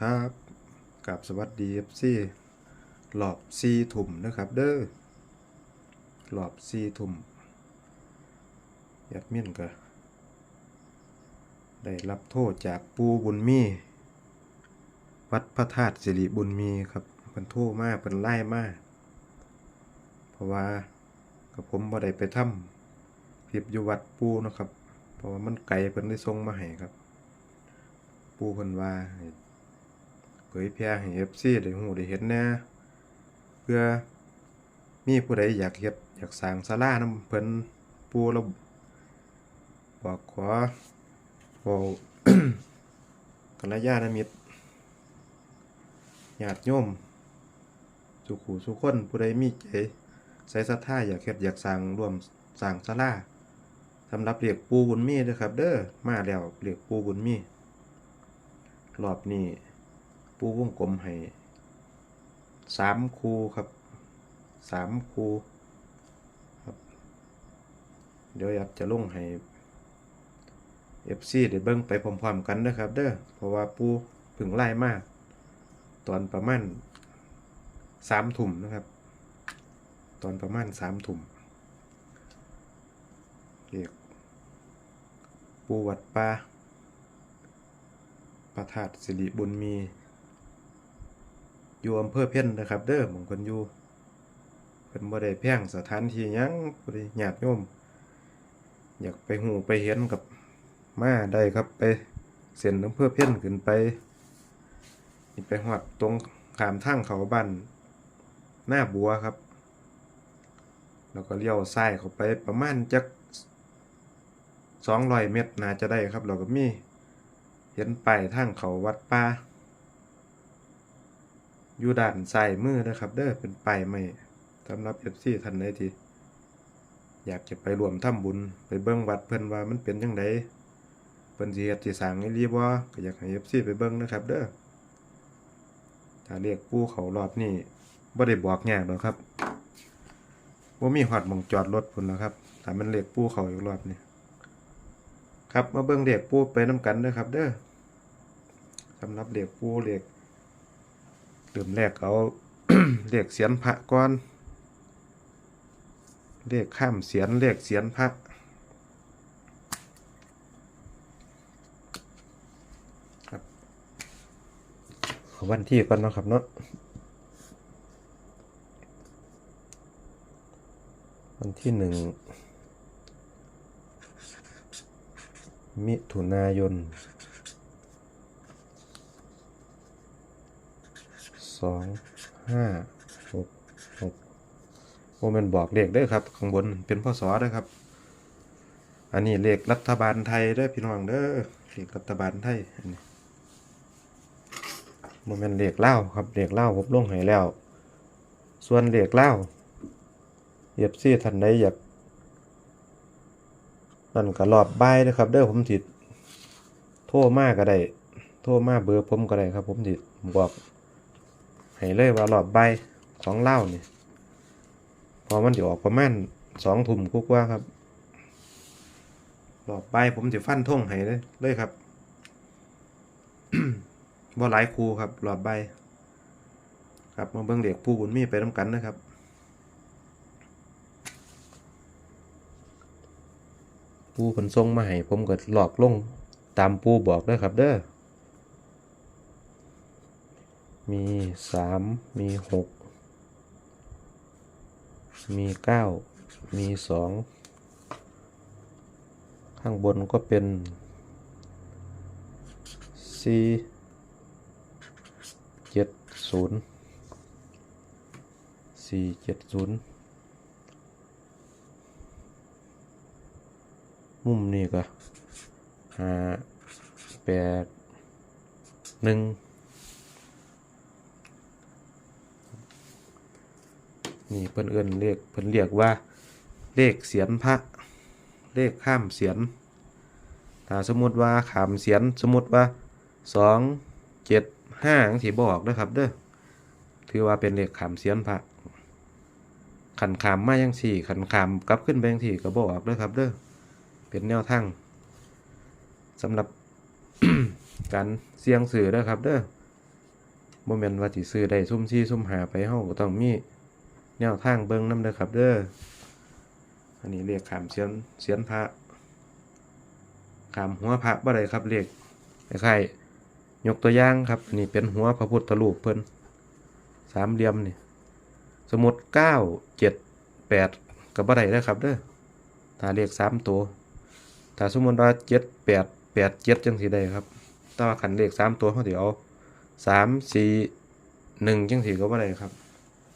ครับกับสวัสดีเอฟซีหลอบซีถุ่มนะครับ เด้อหลอบซีถุ่มยัดมิ่นก็ได้รับโทษจากปูบุญมี วัดพระธาตุสิริบุญมีครับเป็นโทษมากเป็นไล่มาก เพราะว่ากับผมบ่ได้ไปถ้ำพิบอยู่วัดปูนะครับ เพราะว่ามันไกลเพิ่นได้ส่งมาให้ครับ ปูเพิ่นว่าให้เผยแพร่ให้ FC ได้ฮู้ได้เห็นแน่เพื่อมีผู้ใดอยากเฮ็ดอยากสร้างศาลาน้ำเพิ่นปูเราบอกขอเว้ากัลยาณมิตรญาติโยมสุขูสุขคนผู้ใดมีใจใส่ศรัทธาอยากเฮ็ดอยากสร้างร่วมสร้างศาลาสำหรับเรียกปูบุญมีเด้อครับ เด้อมาแล้วเรียกปูบุญมี รอบนี้ปูวงกลมให้สามคูครับสามคูครับ เดี๋ยวอยากจะลงให้เอฟซีได้เบิ้งไปพร้อมๆกันนะครับ เด้อเพราะว่าปูพึ่งไล่มาก ตอนประมาณสามถุ่มนะครับ ตอนประมาณสามถุ่มเรียกปูวัดป่า พระธาตุสิริบุญมี อยู่อำเภอเพ่นนะครับ เด้อมองคนอยู่เพิ่นบ่ได้แพงสถานที่ยังบ่ได้ญาติโยม อยากไปหูไปเห็นกับมาได้ครับไปเส้นอำเภอเพ่นขึ้นไปไปฮอดตรงขามทางเขาบ้านหน้าบัวครับ แล้วก็เลี้ยวซ้ายเข้าไปประมาณจัก200เมตรน่าจะได้ครับแล้วก็มี เห็นไปทางเขาวัดป่าอยู่ด้านซ้ายมือนะครับ เด้อเป็นไปไม้สำหรับ FC ท่านใดที่อยากจะไปรวมทำบุญไปเบิ่งวัดเพิ่นว่ามันเป็นจังไดเพิ่นสิเฮ็ดสิสร้างอีหลีบ่ก็อยากให้ FC ไปเบิ่งนะครับ เด้อถ้าเรียกปู่เขารอบนี้บ่ได้บอกยากดอกครับบ่มีฮอดหม่องจอดรถพุ่นแล้วครับถ้ามันเรียกปู่เขาอีกรอบนี้ครับมาเบิ่งเด็กปูไปน้ำกันเด้อครับ เด้อ สำหรับเด็กปูเด็กเริ่มแรกเอาเด็กเสียนพระก่อนเรียกข้ามเสียนเรียกเสียนพระครับเอวันที่ก่อนเนาะครับเนาะวันที่หนึ่งมิถุนายน สองห้าหกหกโมเมนบอกเลขเด้ครับข้างบนเป็นพศเด้ครับ อันนี้เลขรัฐบาลไทยเด้พี่น้องเด้อเลขรัฐบาลไทยอันนี้โมเมนเลขเล่าครับเลขเล่าผมลงให้แล้ว ส่วนเลขเล่าเหยียบซี่ทันใดอยากนั่นก็รอบบ่ายนะครับเด้อผมสิโทรมากก็ได้ โทรมาเบอร์ผมก็ได้ครับ ผมสิดบอก ให้เลยว่ารอบบ่ายของเล่าเนี่ยพอมันจะออกประมาณสองทุ่มกว่าครับรอบบ่ายผมจะฟันท่งให้เลยเลยครับบ่หลายครูครับรอบบ่ายครับมาเบิ่งเด็กผู้บุญมีไปน้ำกันนะครับปูเพิ่นส่งมาให้ผมก็หลอกลงตามปูบอกด้อครับเด้อ มีสามมีหกมีเก้ามีสองข้างบนก็เป็นสี่เจ็ดศูนย์สี่เจ็ดศูนย์มุมนี่ก็ห้าแปดหนึ่ง นี่เพิ่นเอิ้นเลขเพิ่นเรียกว่า เลขเสียนพระ เลขข้ามเสียนถ้าสมมติว่าขามเสียนสมมติว่าสองเจ็ดห้าที่บอกนะครับเด้อถือว่าเป็นเลขขามเสียนพระขันขามมายังสี่ขันขามกลับขึ้นไปยังสี่ก็บอกเด้อครับเด้อเป็นแนวทางสำหรับการเสี่ยงซื้อเด้อครับเด้อบ่แม่นว่าสิซื้อได้ซุ่มซี่ซุ่มหาไปเฮาก็ต้องมี แนวทางเบิงน้ำเด้อครับเด้ออันนี้เรียกขามเสียนเสียนพระขามหัวพระบ่ได้ครับเรียกใคล้ายกตัวอย่างครับอันนี้เป็นหัวพระพุทธรูปเพิ่นสามเหลี่ยมนี่สมมุติเก้าเจ็ดแปดก็บ่ได้เด้อครับเด้อถ้าเรียกสามตัวถ้าสมมติว่าเจ็ดแปดแปดเจ็ดจังสีได้ครับแต่ว่าขันเลขสามตัวเขาเดี๋ยวเอาสามสี่หนึ่งจังสีก็ว่าได้ครับ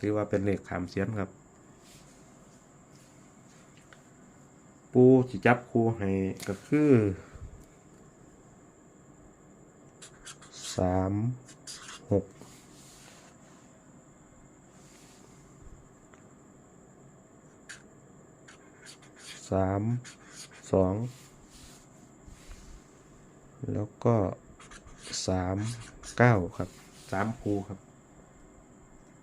ถือว่าเป็นเลขขามเสียนครับ ปูจิจับคูให้ก็คือสามหกสามสองแล้วก็สามเก้าครับสามคูครับ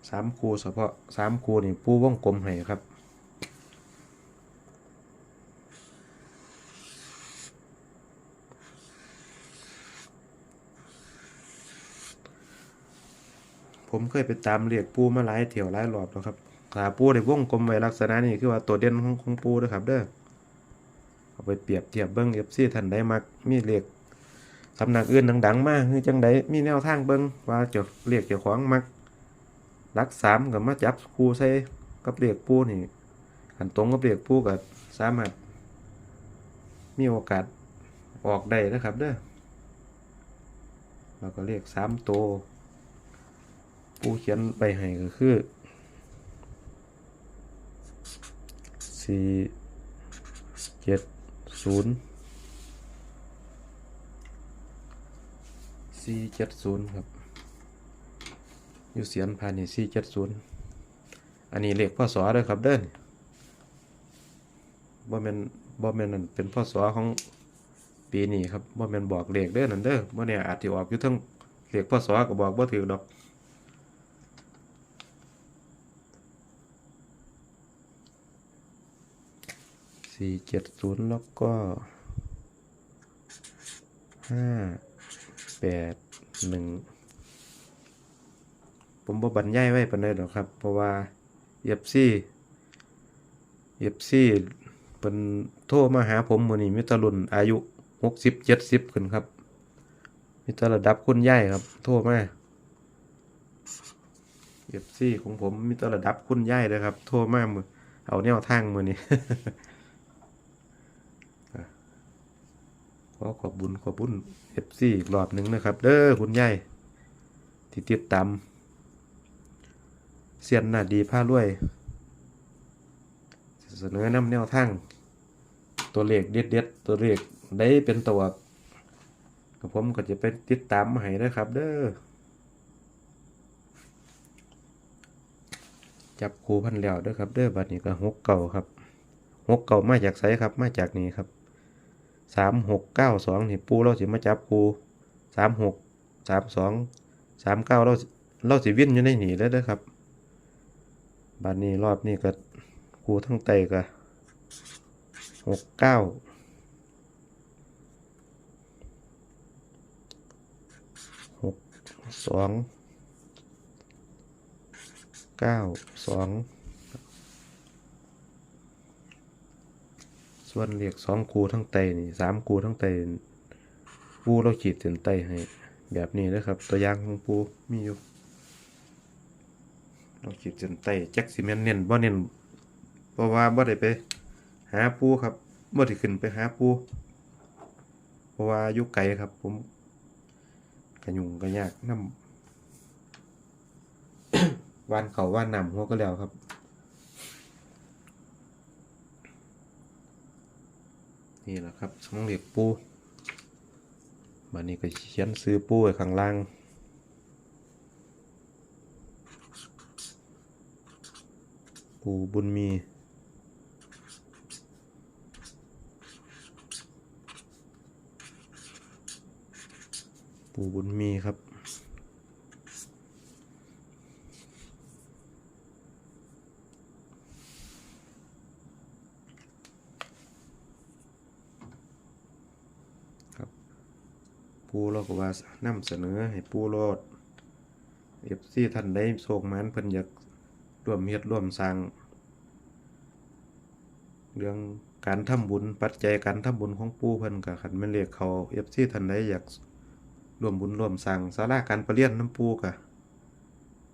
สามคูเฉพาะสามคูนี่ปูว่องกลมให้ครับ ผมเคยไปตามเรียกปูมาหลายเที่ยวหลายรอบแล้วครับขาปูในวงกลมไว้ลักษณะนี้คือว่าตัวเด่นของของปูนะครับ เด้อเอาไปเปรียบเทียบเบิ้งเอฟซีท่านใดมักมีเรียกสำนักอื่นดังๆมากคือจังใดมีแนวทางเบิ้งว่าจะเรียกเจ้าของมัก รักสามกับมาจับครูใส่กับเรียกปูนี่ขันตรงกับเรียกปูกับสามารถมีโอกาสออกได้นะครับเด้อเราก็เรียกสามตัวผู้เขียนไปให้ก็คือสี่เจ็ดศูนย์สี่เจ็ดศูนย์ครับ อยู่เสียนภายในสี่เจ็ดศูนย์อันนี้เลขพ่อสอเลยครับเด้อนบ่แมนบ่แมนนั่นเป็นพ่อสอของปีนี้ครับบ่แมนบอกเลขเด้อนั่นเด้อบ่เนี่ยอาจสิออกอยู่ทั้งเลขพ่อสอก็บอกบ่ถือดอกสี่เจ็ดศูนย์แล้วก็ห้าแปดหนึ่ง ผมบ่บรรยายไว้ปานใดหรอกครับ เพราะว่าเอฟซีเอฟซีเป็นโทรมาหาผมมือนี้มิตรุ่นอายุหกสิบเจ็ดสิบขึ้นครับมิตรระดับคุณย่าครับ โทรมาเอฟซีของผมมิตรระดับคุณย่าเลยครับ โทรมามือเอาแนวทางมือนี้ขอขอบบุญขอบบุญเอฟซีอีกรอบหนึ่งนะครับ เด้อคุณยายที่ติดตาม เสียนหน้าดีผ้ารวย เสนอนำแนวทางตัวเลขเด็ดเด็ดตัวเลขได้เป็นตัวกับผมก็จะไปติดตามมาให้นะครับ เด้อจับคูพันแล้วเด้อครับ เด้อบัดนี้ก็หกเก่าครับหกเก่ามาจากไสครับ มาจากนี้ครับสามหกเก้าสองนี่ปูเราสิมาจับปูสามหกสามสองสามเก้าเราเราสิวิ่นอยู่ในหนีแล้วเด้อครับ บัดนี้รอบนี้ก็ปูทั้งไตก็หกเก้าหกสองเก้าสองส่วนเรียกสองคูทั้งไตนี่สามคูทั้งไตปูเราขีดเส้นไตให้ แบบนี้นะครับ ตัวอย่างของปูมีอยู่ เราขีดเส้นไตแจ็คซีเมนเน้นบ่เน้นเพราะว่าบ่ได้ไป หาปูครับบ่ได้ขึ้นไปหาปูเพราะว่าอยู่ไกลครับ ผมกระยุงกระยากน้ำวานเขาว่านนำหัวก็แล้วครับนี่แหละครับสองเหล็กปูบันนี้ก็เขียนซื้อปูไว้ข้างล่าง ปูบุญมี ปูบุญมีครับปปูเราก็ว่านำเสนอให้ปูโลด FC ท่านใดโชคมานเพิ่นอยาก ร่วมเฮ็ดร่วมสร้าง เรื่องการทำบุญปัจจัยการทำบุญของปู่เพิ่นก็คันแม่นเลขเขา FC ท่านใดอยากร่วมบุญร่วมสร้างศาลาการประเรียนน้ำปู่ก็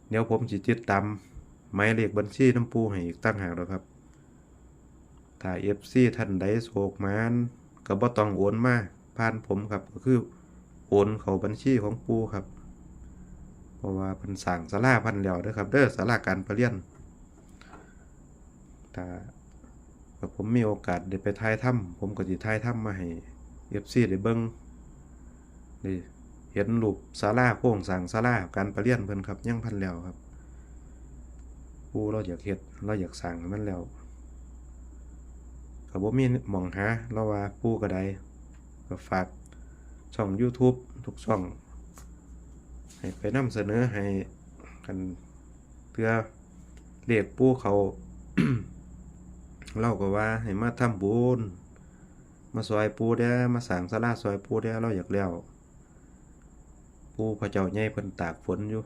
เดี๋ยวผมสิติดตามหมายเลขบัญชีน้ำปู่ให้อีกต่างหากแล้วครับ ถ้า FC ท่านใดโศกมานก็บ่ต้องโอนมาผ่านผมครับก็คือโอนเข้าบัญชีของปู่ครับ ราะว่าเพิ่นสร้างศาลาพันแล้วเด้อครับเด้อศาลาการประเรียนถ้าผมมีโอกาสได้ไปถ่ายถ้ำผมก็สิถ่ายถ้ำมาให้ FC ได้เบิ่งได้เห็นรูปศาลาโครงสร้างศาลาการประเรียนเพิ่นครับยังพันแล้วครับผู้เราอยากเฮ็ดเราอยากสร้างมันแล้วก็บ่มีหมองหาเราว่าผู้ก็ได้ก็ฝากช่อง YouTube ทุกช่อง ให้ไปนำเสนอให้กันเพื่อเรียกผู้เขาเราก็ว่าให้มาทำบุญมาซอยปูเด้มาสางศาลาซอยปูเด้เราอยากแล้วปูพระเจ้าใหญ่เพิ่นตากฝนอยู่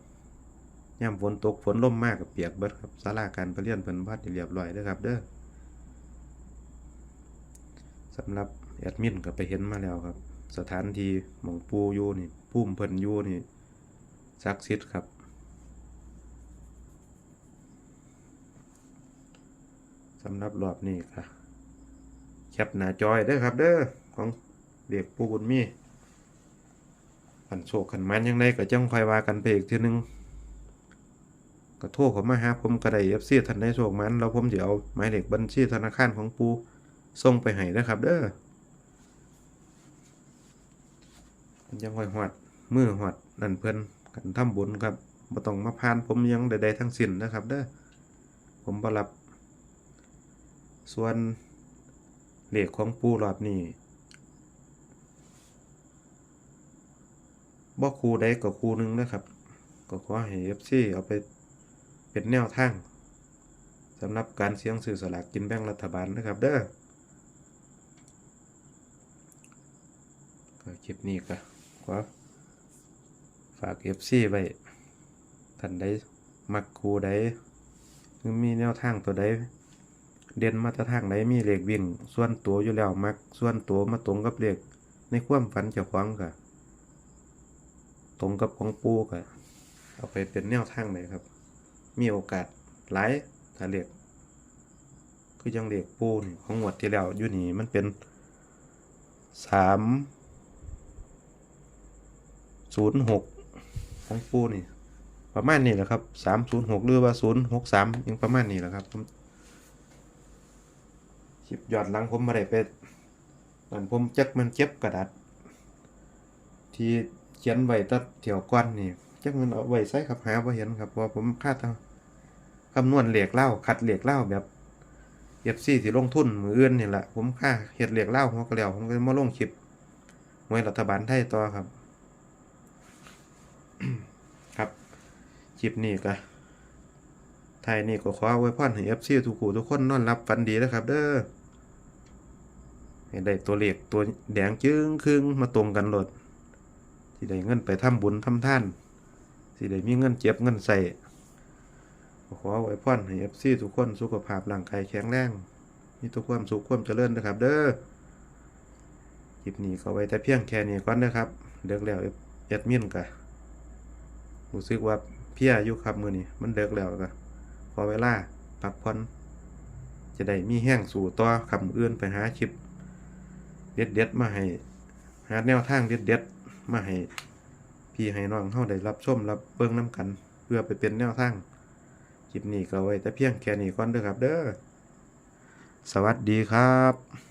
ยามฝนตกฝนลมมากก็เปียกเบิดครับศาลาการประเรียนเพิ่นพัดเรียบร้อยเด้ครับเด้อสำหรับแอดมินก็ไปเห็นมาแล้วครับ สถานที่หม่องปูอยู่นี่ภูมิเพิ่นอยู่นี่ ศักดิ์สิทธิ์ครับ สำหรับรอบนี้ค่ะแคปหน้าจอยเด้อครับ เด้อของเด็กผู้บุญมีขันโชคขันมันยังไงก็จังคอยว่ากันไปอีกทีนึงก็โทรเขามาหาผมก็ได้เอฟซีท่านได้โชคมัน แล้วผมจะเอาหมายเลขบัญชีธนาคารของปูส่งไปให้นะครับ เด้อมันยังคอยหอดมือหอดนั่นเพิ่น กันทำบุญครับบ่ต้องมาพานผมยังใดๆทั้งสิ้นนะครับเด้อผมบ่รับ ส่วนเลขของปูรอบนี้บ่คูใดก็คูหนึงนะครับ ก็ขอให้ FC เอาไปเป็นแนวทางสำหรับการเสี่ยงซื้อสลากกินแบ่งรัฐบาลนะครับเด้อก็คลิปนี้ก็ขอ ฝาก FC ไว้ท่านใดมักคูใดหรือมีแนวทางตัวใดเด่นมาตรทางไหนมีเลขวิ่ง ส่วนตัวอยู่แล้วมัก ส่วนตัวมาตรงกับเลขในความฝันเจ้าของก็ตรงกับของปูก็เอาไปเป็นแนวทางไหนครับ มีโอกาสหลายถ้าเลขคือยังเลขปูนี่ของงวดที่แล้วอยู่นี่มันเป็นสามศูนย์หก ของปูนี่ ประมาณนี้แหละครับสามศูนย์หกหรือว่าศูนย์หกสามยังประมาณนี้แหละครับผมคลิปยอดหลังผมมาได้ไปนั่นผมจักมันเจ็บกระดาษที่เขียนไว้ตัดเถี่ยวก้อนนี่จักมันเอาไว้ใส่ครับหาบ่เห็นครับว่าผมคาดคำนวณเหล็กเล่าคัดเหล็กเล่าแบบเอฟซีที่ลงทุนมืออื่นนี่แหละผมค่าเฮ็ดเหล็กเล่าหัวก็แล้วผมก็มาลงคลิปไว้รัฐบาลไทยต่อครับ ครับคลิปนี้ก็ไทยนี่ก็ขอไว้พรให้ FC ทุกคู่ทุกคนนอนรับฝันดีนะครับ เด้อให้ได้ตัวเลขตัวแดงจึ้งครึ่งมาตรงกันโลดสิได้เงินไปทำบุญทำท่านสิได้มีเงินเจ็บเงินใส่ขอไว้พรให้ FC ทุกคนสุขภาพร่างกายแข็งแรงมีทุกความสุขความเจริญนะครับ เด้อคลิปนี้ก็ไว้แต่เพียงแค่นี้ก่อนนะครับเด็กแล้วแอดมินก็ รู้สึกว่าเพียอยู่ครับมือนี้มันเด็กแล้วก็พอเวลาพักผ่อนจะได้มีแห้งสู่ต่อคำอื่นไปหาคลิป เด็ดเด็ดๆมาให้ หาแนวทางเด็ดเด็ดๆมาให้ พี่ให้น้องเฮาได้รับชมรับเบิ่งน้ำกัน เพื่อไปเป็นแนวทางคลิปนี้ก็ไว้แต่เพียงแค่นี้ก่อนเด้อครับ เด้อสวัสดีครับ